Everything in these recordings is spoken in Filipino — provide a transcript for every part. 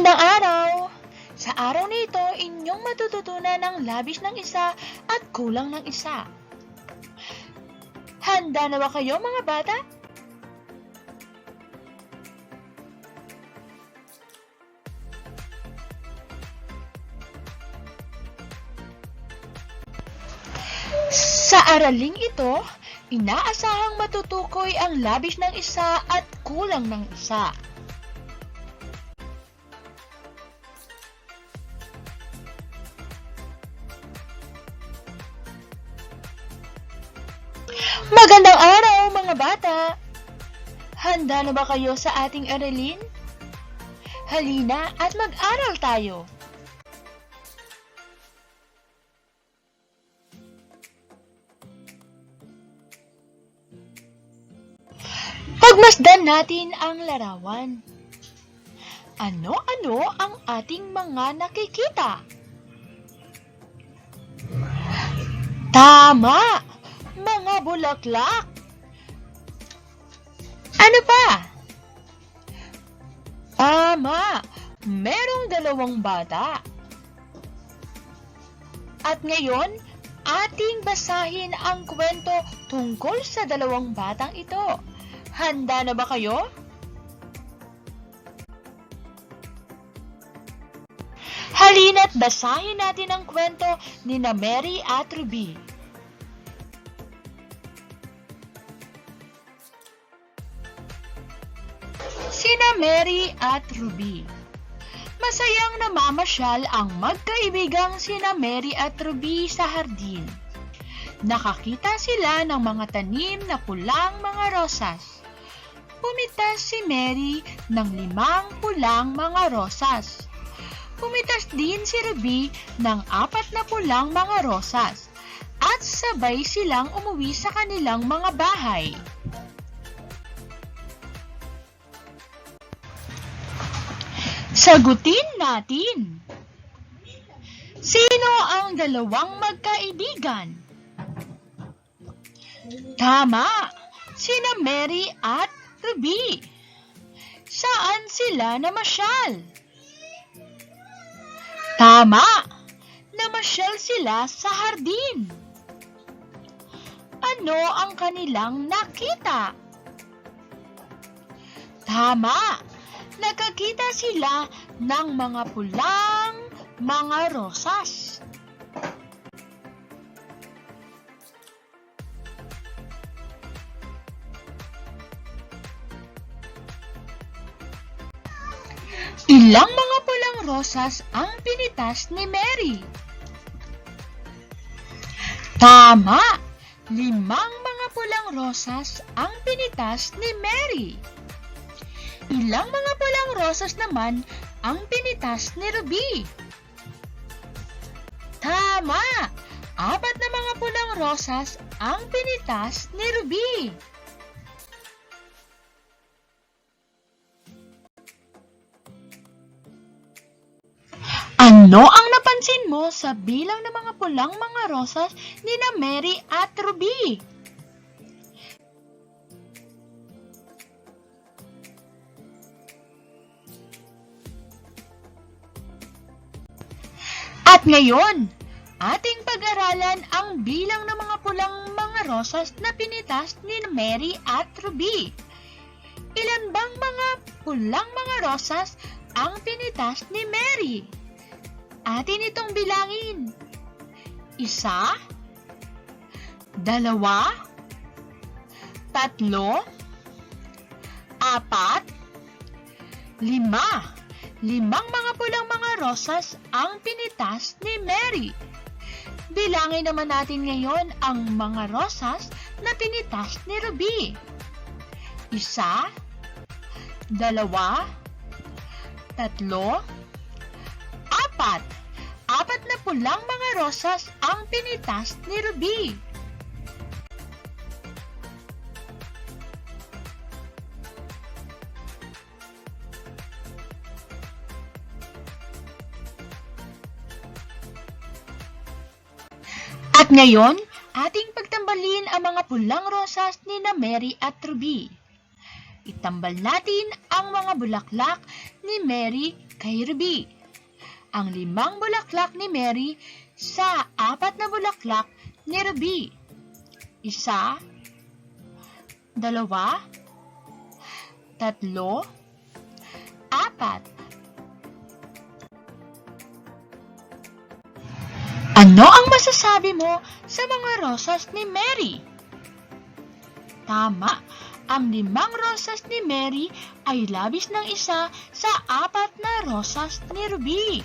Magandang araw! Sa araw na ito, inyong matututunan ng labis ng isa at kulang ng isa. Handa na ba kayo mga bata? Sa araling ito, inaasahang matutukoy ang labis ng isa at kulang ng isa. Magandang araw mga bata! Handa na ba kayo sa ating aralin? Halina at mag-aral tayo! Pagmasdan natin ang larawan. Ano-ano ang ating mga nakikita? Tama! Mga bulaklak! Ano pa? Tama! Merong dalawang bata. At ngayon, ating basahin ang kwento tungkol sa dalawang batang ito. Handa na ba kayo? Halina't basahin natin ang kwento ni na Mary at Ruby. Mary at Ruby. Masayang namamasyal ang magkaibigang sina Mary at Ruby sa hardin. Nakakita sila ng mga tanim na pulang mga rosas. Pumitas si Mary ng limang pulang mga rosas. Pumitas din si Ruby ng apat na pulang mga rosas. At sabay silang umuwi sa kanilang mga bahay. Sagutin natin. Sino ang dalawang magkaibigan? Tama, sina Mary at Ruby. Saan sila namasyal? Tama, namasyal sila sa hardin. Ano ang kanilang nakita? Tama, nakakita sila ng mga pulang mga rosas. Ilang mga pulang rosas ang pinitas ni Mary? Tama! Limang mga pulang rosas ang pinitas ni Mary. Ilang mga pulang rosas naman ang pinitas ni Ruby? Tama! Apat na mga pulang rosas ang pinitas ni Ruby. Ano ang napansin mo sa bilang ng mga pulang mga rosas ni na Mary at Ruby? At ngayon, ating pag-aralan ang bilang ng mga pulang mga rosas na pinitas ni Mary at Ruby. Ilan bang mga pulang mga rosas ang pinitas ni Mary? Atin itong bilangin. Isa, dalawa, tatlo, apat, lima. Limang mga pulang mga rosas ang pinitas ni Mary. Bilangin naman natin ngayon ang mga rosas na pinitas ni Ruby. Isa, dalawa, tatlo, apat. Apat na pulang mga rosas ang pinitas ni Ruby. At ngayon, ating pagtambalin ang mga pulang rosas ni na Mary at Ruby. Itambal natin ang mga bulaklak ni Mary kay Ruby. Ang limang bulaklak ni Mary sa apat na bulaklak ni Ruby. Isa, dalawa, tatlo, apat. Ano ang masasabi mo sa mga rosas ni Mary? Tama, ang limang rosas ni Mary ay labis ng isa sa apat na rosas ni Ruby.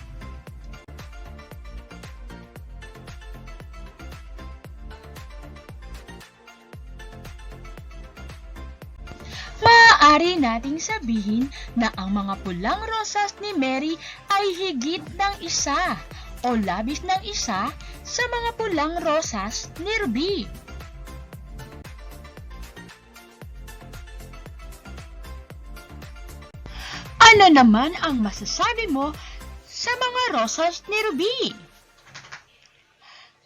Maaari nating sabihin na ang mga pulang rosas ni Mary ay higit ng isa o labis ng isa sa mga pulang rosas ni Ruby. Ano naman ang masasabi mo sa mga rosas ni Ruby?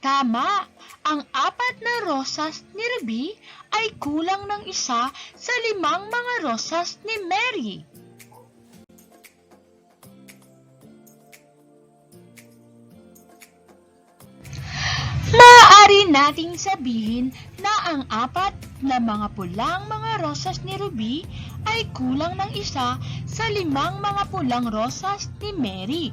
Tama, ang apat na rosas ni Ruby ay kulang ng isa sa limang mga rosas ni Mary. Nating sabihin na ang apat na mga pulang mga rosas ni Ruby ay kulang ng isa sa limang mga pulang rosas ni Mary.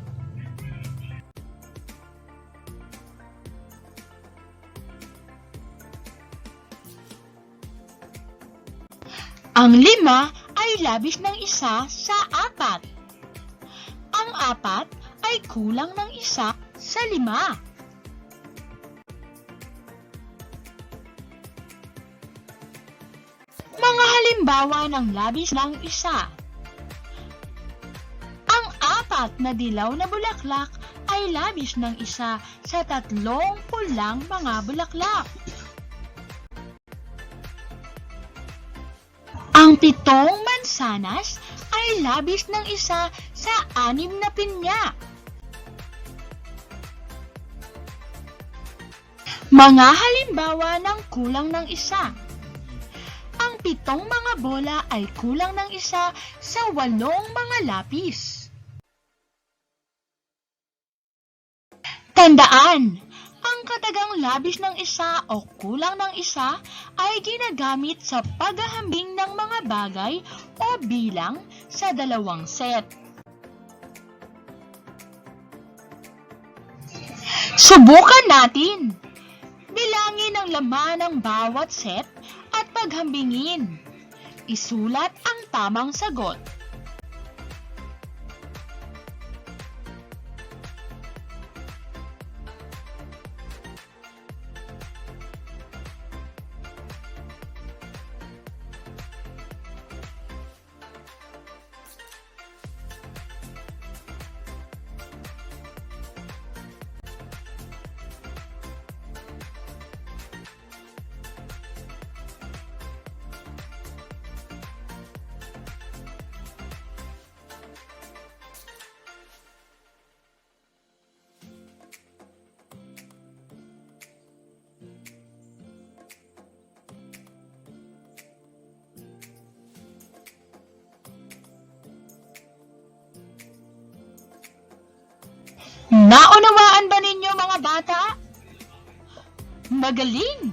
Ang lima ay labis ng isa sa apat. Ang apat ay kulang ng isa sa lima. Halimbawa ng labis ng isa. Ang apat na dilaw na bulaklak ay labis ng isa sa tatlong pulang mga bulaklak. Ang pitong mansanas ay labis ng isa sa anim na pinya. Mga halimbawa ng kulang ng isa. Ang pitong mga bola ay kulang ng isa sa walong mga lapis. Tandaan, ang katagang labis ng isa o kulang ng isa ay ginagamit sa paghahambing ng mga bagay o bilang sa dalawang set. Subukan natin! Bilangin ang laman ng bawat set paghambingin. Isulat ang tamang sagot. Naunawaan ba ninyo mga bata? Magaling!